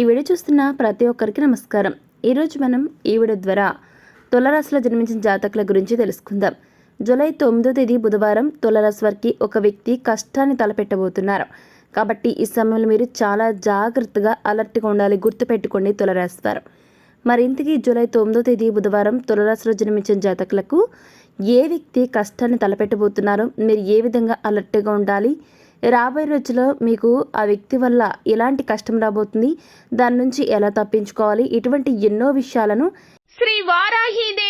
ఈ వీడియో చూస్తున్న ప్రతి ఒక్కరికి నమస్కారం. ఈరోజు మనం ఈ వీడియో ద్వారా తులరాశిలో జన్మించిన జాతకుల గురించి తెలుసుకుందాం. జూలై తొమ్మిదో తేదీ బుధవారం తులరాశి వారికి ఒక వ్యక్తి కష్టాన్ని తలపెట్టబోతున్నారు. కాబట్టి ఈ సమయంలో మీరు చాలా జాగ్రత్తగా అలర్ట్గా ఉండాలి గుర్తుపెట్టుకోండి తులరాశి వారు. మరింతకీ జూలై తొమ్మిదో తేదీ బుధవారం తులరాశిలో జన్మించిన జాతకులకు ఏ వ్యక్తి కష్టాన్ని తలపెట్టబోతున్నారో మీరు ఏ విధంగా అలర్ట్గా ఉండాలి రాబోయే రోజుల్లో మీకు ఆ వ్యక్తి వల్ల ఎలాంటి కష్టం రాబోతుంది? దాని నుంచి ఎలా తప్పించుకోవాలి? ఇటువంటి ఎన్నో విషయాలను Shri వారాహిదే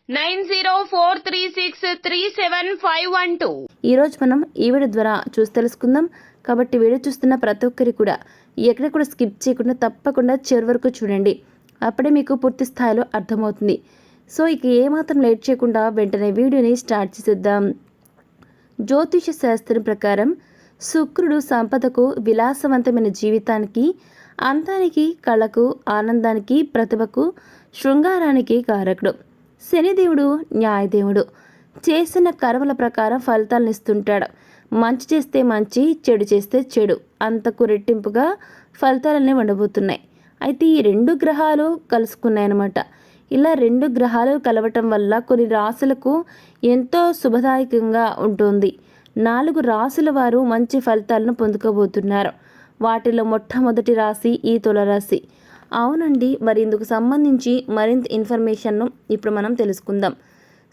nine zero four three six three seven five one two. ఈరోజు మనం ఈ వీడియో ద్వారా చూసి తెలుసుకుందాం. కాబట్టి వీడియో చూస్తున్న ప్రతి ఒక్కరికి కూడా ఎక్కడ కూడా స్కిప్ చేయకుండా తప్పకుండా చివరి వరకు చూడండి. అప్పుడే మీకు పూర్తి స్థాయిలో అర్థమవుతుంది. సో ఇక ఏమాత్రం లేట్ చేయకుండా వెంటనే వీడియోని స్టార్ట్ చేసేద్దాం. జ్యోతిష శాస్త్రం ప్రకారం శుక్రుడు సంపదకు విలాసవంతమైన జీవితానికి అంతానికి కళకు ఆనందానికి ప్రతిభకు శృంగారానికి కారకుడు. శనిదేవుడు న్యాయదేవుడు. చేసిన కర్మల ప్రకారం ఫలితాలను ఇస్తుంటాడు మంచి చేస్తే మంచి చెడు చేస్తే చెడు. అంతకు రెట్టింపుగా ఫలితాలన్నీ ఉండబోతున్నాయి. అయితే ఈ రెండు గ్రహాలు కలుసుకున్నాయన్నమాట. ఇలా రెండు గ్రహాలు కలవటం వల్ల కొన్ని రాసులకు ఎంతో శుభదాయకంగా ఉంటుంది. నాలుగు రాసుల వారు మంచి ఫలితాలను పొందుకోబోతున్నారు. వాటిలో మొట్టమొదటి రాశి ఈ తులరాశి. అవునండి. మరి ఇందుకు సంబంధించి మరింత ఇన్ఫర్మేషన్ను ఇప్పుడు మనం తెలుసుకుందాం.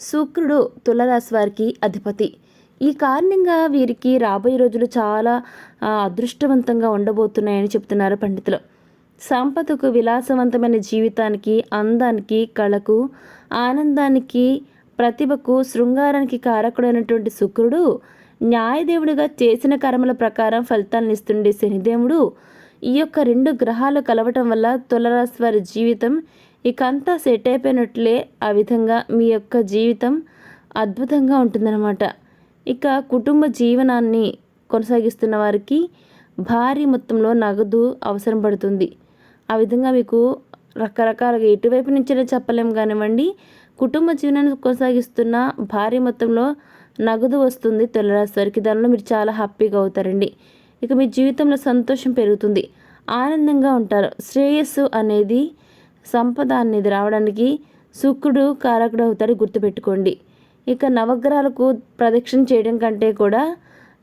శుక్రుడు తులరాశి వారికి అధిపతి. ఈ కారణంగా వీరికి రాబోయే రోజులు చాలా అదృష్టవంతంగా ఉండబోతున్నాయని చెప్తున్నారు పండితులు. సంపదకు విలాసవంతమైన జీవితానికి అందానికి కళకు ఆనందానికి ప్రతిభకు శృంగారానికి కారకుడైనటువంటి శుక్రుడు న్యాయదేవుడిగా చేసిన కర్మల ప్రకారం ఫలితాలను ఇస్తుండే శనిదేవుడు. ఈ యొక్క రెండు గ్రహాలు కలవటం వల్ల తులరాశి వారి జీవితం ఇక అంతా సెట్ అయిపోయినట్లే ఆ విధంగా మీ యొక్క జీవితం అద్భుతంగా ఉంటుందన్నమాట. ఇక కుటుంబ జీవనాన్ని కొనసాగిస్తున్న వారికి భారీ మొత్తంలో నగదు అవసరం పడుతుంది. ఆ విధంగా మీకు రకరకాలుగా ఎటువైపు నుంచైనా చెప్పలేం కానివ్వండి కుటుంబ జీవనాన్ని కొనసాగిస్తున్న భారీ మొత్తంలో నగదు వస్తుంది తులరాశి వారికి దానిలో మీరు చాలా హ్యాపీగా అవుతారండి. ఇక మీ జీవితంలో సంతోషం పెరుగుతుంది. ఆనందంగా ఉంటారు. శ్రేయస్సు అనేది సంపద అనేది రావడానికి శుక్రుడు కారకుడు అవుతాడు గుర్తుపెట్టుకోండి. ఇక నవగ్రహాలకు ప్రదక్షిణ చేయడం కంటే కూడా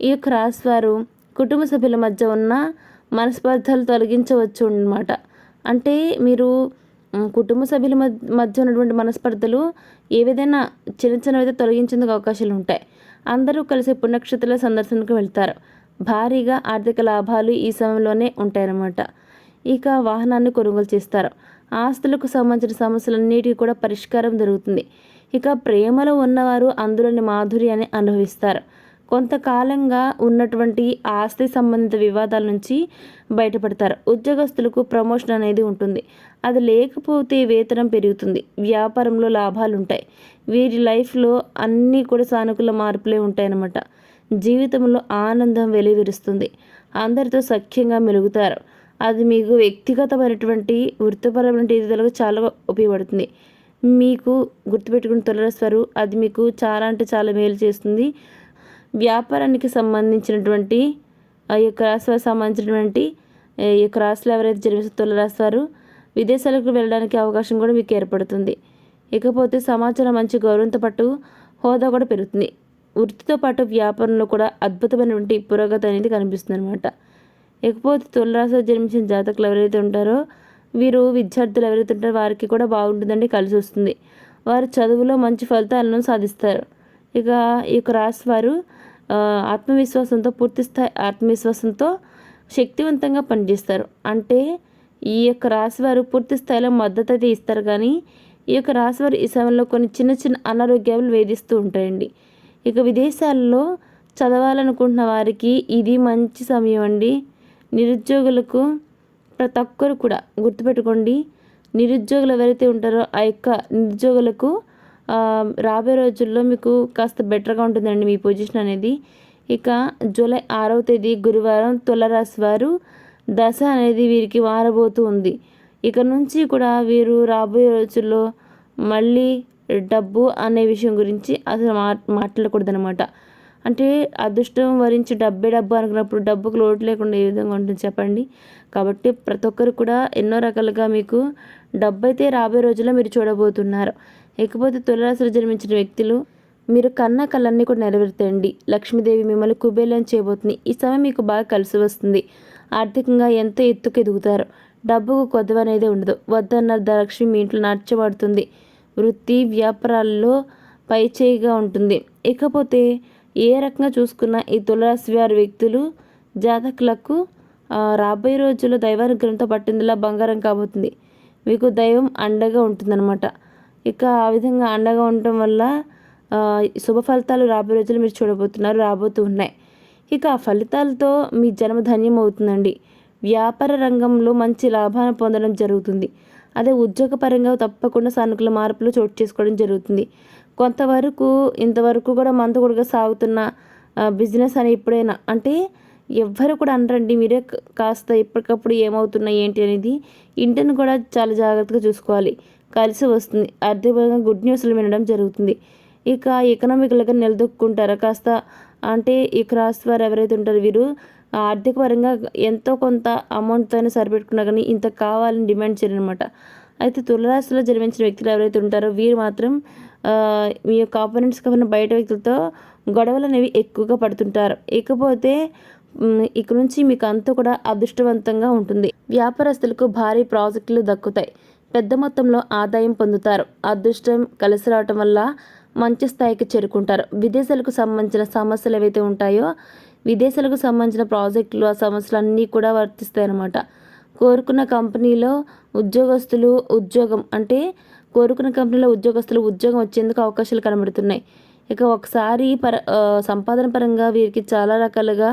ఈ యొక్క రాశివారు కుటుంబ సభ్యుల మధ్య ఉన్న మనస్పర్ధలు తొలగించవచ్చు అన్నమాట అంటే మీరు కుటుంబ సభ్యుల మధ్య మధ్య ఉన్నటువంటి మనస్పర్ధలు ఏ విధంగా చిన్న చిన్నవైతే తొలగించేందుకు అవకాశాలు ఉంటాయి. అందరూ కలిసి పుణ్యక్షేత్రాల సందర్శనకు వెళ్తారు. భారీగా ఆర్థిక లాభాలు ఈ సమయంలోనే ఉంటాయన్నమాట. ఇక వాహనాన్ని కొనుగోలు చేస్తారు. ఆస్తులకు సంబంధించిన సమస్యలన్నిటికీ కూడా పరిష్కారం దొరుకుతుంది. ఇక ప్రేమలో ఉన్నవారు అందులోని మాధుర్యాన్ని అనుభవిస్తారు. కొంతకాలంగా ఉన్నటువంటి ఆస్తి సంబంధిత వివాదాల నుంచి బయటపడతారు. ఉద్యోగస్తులకు ప్రమోషన్ అనేది ఉంటుంది. అది లేకపోతే వేతనం పెరుగుతుంది. వ్యాపారంలో లాభాలు ఉంటాయి వీరి లైఫ్లో అన్నీ కూడా సానుకూల మార్పులే ఉంటాయన్నమాట. జీవితంలో ఆనందం వెలువరుస్తుంది. అందరితో సఖ్యంగా మెలుగుతారు. అది మీకు వ్యక్తిగతమైనటువంటి వృత్తిపరమైన ఎదుగుదలకు చాలా ఉపయోగపడుతుంది. మీకు గుర్తుపెట్టుకుని తొలరస్వరు అది మీకు చాలా అంటే చాలా మేలు చేస్తుంది. వ్యాపారానికి సంబంధించినటువంటి ఆ యొక్క రాశి వారికి సంబంధించినటువంటి ఈ యొక్క రాశిలో ఎవరైతే జన్మిస్తారో తులరాశి వారు విదేశాలకు వెళ్ళడానికి అవకాశం కూడా మీకు ఏర్పడుతుంది. ఇకపోతే సమాచారం మంచి గౌరవంతో పాటు హోదా కూడా పెరుగుతుంది. వృత్తితో పాటు వ్యాపారంలో కూడా అద్భుతమైనటువంటి పురోగతి అనేది కనిపిస్తుంది అనమాట ఇకపోతే తులరాశిలో జన్మించిన జాతకులు ఎవరైతే ఉంటారో వీరు విద్యార్థులు ఎవరైతే ఉంటారో వారికి కూడా బాగుంటుందండి కలిసి వస్తుంది. వారు చదువులో మంచి ఫలితాలను సాధిస్తారు. ఇక ఈ యొక్క రాశి వారు ఆత్మవిశ్వాసంతో పూర్తి స్థాయి ఆత్మవిశ్వాసంతో శక్తివంతంగా పనిచేస్తారు. అంటే ఈ యొక్క రాశి వారు పూర్తి స్థాయిలో మద్దతు అయితే ఇస్తారు కానీ ఈ యొక్క రాశి వారు ఈ సమయంలో కొన్ని చిన్న చిన్న అనారోగ్యాలు వేధిస్తూ ఉంటాయండి. ఇక విదేశాల్లో చదవాలనుకుంటున్న వారికి ఇది మంచి సమయం అండి. నిరుద్యోగులకు ప్రతి ఒక్కరు కూడా గుర్తుపెట్టుకోండి. నిరుద్యోగులు ఎవరైతే ఉంటారో ఆ యొక్క నిరుద్యోగులకు రాబోయే రోజుల్లో మీకు కాస్త బెటర్గా ఉంటుందండి మీ పొజిషన్ అనేది. ఇక జూలై ఆరవ తేదీ గురువారం తులరాశి వారు దశ అనేది వీరికి మారబోతూ ఉంది. ఇక నుంచి కూడా వీరు రాబోయే రోజుల్లో మళ్ళీ డబ్బు అనే విషయం గురించి అసలు మా మాట్లాడకూడదనమాట అంటే అదృష్టం వరించి డబ్బే డబ్బు అనుకున్నప్పుడు డబ్బుకు లోటు లేకుండా ఏ విధంగా ఉంటుంది చెప్పండి. కాబట్టి ప్రతి ఒక్కరు కూడా ఎన్నో రకాలుగా మీకు డబ్బు అయితే రాబోయే రోజుల్లో మీరు చూడబోతున్నారు. ఇకపోతే తులరాశిలో జన్మించిన వ్యక్తులు మీరు కన్న కళ్ళన్నీ కూడా నెరవేర్తండి. లక్ష్మీదేవి మిమ్మల్ని కుబేలం చేయబోతుంది. ఈ సమయం మీకు బాగా కలిసి వస్తుంది. ఆర్థికంగా ఎంతో ఎత్తుకు ఎదుగుతారు డబ్బుకు కొద్దు అనేది ఉండదు. వద్దన్న లక్ష్మి మీ ఇంట్లో నాట్యమాడుతుంది వృత్తి వ్యాపారాల్లో పై చేయిగా ఉంటుంది. ఇకపోతే ఏ రకంగా చూసుకున్న ఈ తులరాశి వారి వ్యక్తులు జాతకులకు రాబోయే రోజుల్లో దైవానుగ్రహంతో పట్టిందిలా బంగారం కాబోతుంది. మీకు దైవం అండగా ఉంటుందన్నమాట. ఇక ఆ విధంగా అండగా ఉండటం వల్ల శుభ ఫలితాలు రాబోయే రోజులు మీరు చూడబోతున్నారు రాబోతూ ఉన్నాయి. ఇక ఆ ఫలితాలతో మీ జన్మ ధన్యం అవుతుందండి వ్యాపార రంగంలో మంచి లాభాన్ని పొందడం జరుగుతుంది. అదే ఉద్యోగపరంగా తప్పకుండా సానుకూల మార్పులు చోటు చేసుకోవడం జరుగుతుంది. కొంతవరకు ఇంతవరకు కూడా మందకొడుగా సాగుతున్న బిజినెస్ అని ఎప్పుడైనా అంటే ఎవ్వరు కూడా అనరండి మీరే కాస్త ఎప్పటికప్పుడు ఏమవుతున్నాయి ఏంటి అనేది. ఇంటిని కూడా చాలా జాగ్రత్తగా చూసుకోవాలి. కలిసి వస్తుంది. ఆర్థికంగా గుడ్ న్యూస్లు వినడం జరుగుతుంది. ఇక ఎకనామికల్గా నిలదొక్కుంటారా? కాస్త అంటే ఈ క్రాస్ వారు ఎవరైతే ఉంటారో వీరు ఆర్థిక పరంగా ఎంతో కొంత అమౌంట్తో సరిపెట్టుకున్నా కానీ ఇంత కావాలని డిమాండ్ చేయరనమాట అయితే తులరాశిలో జన్మించిన వ్యక్తులు ఎవరైతే ఉంటారో వీరు మాత్రం మీ యొక్క ఆపోనెంట్స్ కాకుండా బయట వ్యక్తులతో గొడవలు అనేవి ఎక్కువగా పడుతుంటారు. ఇకపోతే మ్, ఇక నుంచి మీకు అంతా కూడా అదృష్టవంతంగా ఉంటుంది. వ్యాపారస్తులకు భారీ ప్రాజెక్టులు దక్కుతాయి. పెద్ద మొత్తంలో ఆదాయం పొందుతారు. అదృష్టం కలిసి రావటం వల్ల మంచి స్థాయికి చేరుకుంటారు. విదేశాలకు సంబంధించిన సమస్యలు ఏవైతే ఉంటాయో విదేశాలకు సంబంధించిన ప్రాజెక్టులు ఆ సమస్యలు అన్నీ కూడా వర్తిస్తాయి అన్నమాట కోరుకున్న కంపెనీలో ఉద్యోగస్తులు ఉద్యోగం అంటే కోరుకున్న కంపెనీలో ఉద్యోగస్తులు ఉద్యోగం వచ్చేందుకు అవకాశాలు కనబడుతున్నాయి. ఇక ఒకసారి పర సంపాదన పరంగా వీరికి చాలా రకాలుగా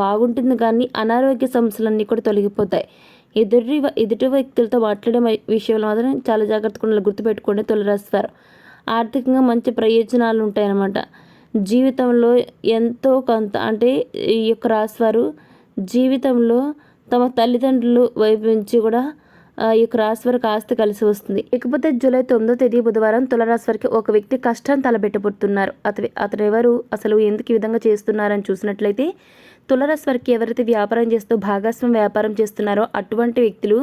బాగుంటుంది కానీ అనారోగ్య సమస్యలన్నీ కూడా తొలగిపోతాయి. ఎదుటి ఎదుటి వ్యక్తులతో మాట్లాడే విషయంలో మాత్రం చాలా జాగ్రత్తగా ఉండాలి గుర్తుపెట్టుకోండి తొలరాస్తారు ఆర్థికంగా మంచి ప్రయోజనాలు ఉంటాయన్నమాట. జీవితంలో ఎంతో కొంత అంటే ఈ యొక్క రాశివారు జీవితంలో తమ తల్లిదండ్రులు వైపు నుంచి కూడా ఈ యొక్క రాశి వారికి ఆస్తి కలిసి వస్తుంది. ఇకపోతే జూలై తొమ్మిదో తేదీ బుధవారం తులరాశి వారికి ఒక వ్యక్తి కష్టం తలబెట్టబడుతున్నారు అతని అతను ఎవరు అసలు ఎందుకు ఈ విధంగా చేస్తున్నారని చూసినట్లయితే తులరాశి వారికి ఎవరైతే వ్యాపారం చేస్తూ భాగస్వామ్య వ్యాపారం చేస్తున్నారో అటువంటి వ్యక్తులు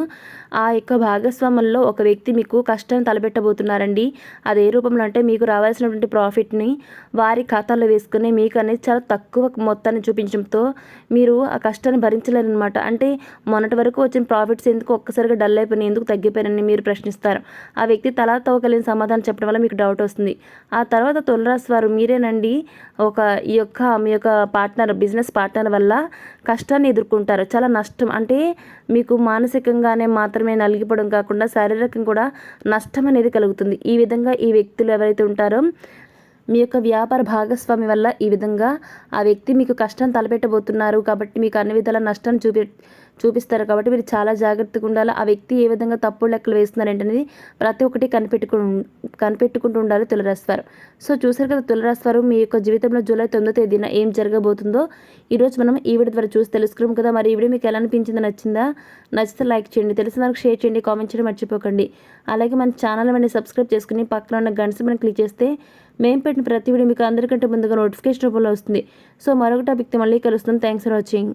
ఆ యొక్క భాగస్వామ్యంలో ఒక వ్యక్తి మీకు కష్టాన్ని తలబెట్టబోతున్నారండి అది ఏ రూపంలో అంటే మీకు రావాల్సినటువంటి ప్రాఫిట్ని వారి ఖాతాలో వేసుకుని మీకు అనేది చాలా తక్కువ మొత్తాన్ని చూపించడంతో మీరు ఆ కష్టాన్ని భరించలేరనమాట అంటే మొన్నటి వరకు వచ్చిన ప్రాఫిట్స్ ఎందుకు ఒక్కసారిగా డల్ అయిపోయినాయి ఎందుకు తగ్గిపోయారని మీరు ప్రశ్నిస్తారు. ఆ వ్యక్తి తలా తవ్వకలేని సమాధానం చెప్పడం వల్ల మీకు డౌట్ వస్తుంది. ఆ తర్వాత తులరాశి వారు మీరేనండి ఒక ఈ యొక్క మీ యొక్క పార్ట్నర్ బిజినెస్ పార్ట్నర్ వల్ల కష్టాన్ని ఎదుర్కొంటారు. చాలా నష్టం. అంటే మీకు మానసికంగానే మాత్రమే నలిగిపోవడం కాకుండా శారీరకంగా కూడా నష్టం అనేది కలుగుతుంది. ఈ విధంగా ఈ వ్యక్తులు ఎవరైతే ఉంటారో మీ యొక్క వ్యాపార భాగస్వామి వల్ల ఈ విధంగా ఆ వ్యక్తి మీకు కష్టం తలపెట్టబోతున్నారు కాబట్టి మీకు అన్ని విధాల నష్టం చూపి చూపిస్తారు కాబట్టి మీరు చాలా జాగ్రత్తగా ఉండాలి. ఆ వ్యక్తి ఏ విధంగా తప్పుడు లెక్కలు వేస్తున్నారు ఏంటనేది ప్రతి ఒక్కటి కనిపెట్టుకు కనిపెట్టుకుంటూ ఉండాలి తులరాశివారు సో చూసారు కదా తులరాశివారు మీ యొక్క జీవితంలో జూలై తొమ్మిదో తేదీన ఏం జరగబోతుందో. ఈరోజు మనం ఈ వీడియో ద్వారా చూసి తెలుసుకున్నాం కదా. మరి ఈ వీడియో మీకు ఎలా అనిపించిందో నచ్చిందా? నచ్చితే లైక్ చేయండి. తెలిసిన వరకు షేర్ చేయండి. కామెంట్ చేయడం మర్చిపోకండి. అలాగే మన ఛానల్ అనేది సబ్స్క్రైబ్ చేసుకుని పక్కన ఉన్న గంట మనం క్లిక్ చేస్తే మేము పెట్టిన ప్రతి వీడియో మీకు అందరికంటే ముందుగా నోటిఫికేషన్ రూపంలో వస్తుంది. సో మరొక టాపిక్తో మళ్ళీ కలుస్తాం థ్యాంక్స్ ఫర్ వాచింగ్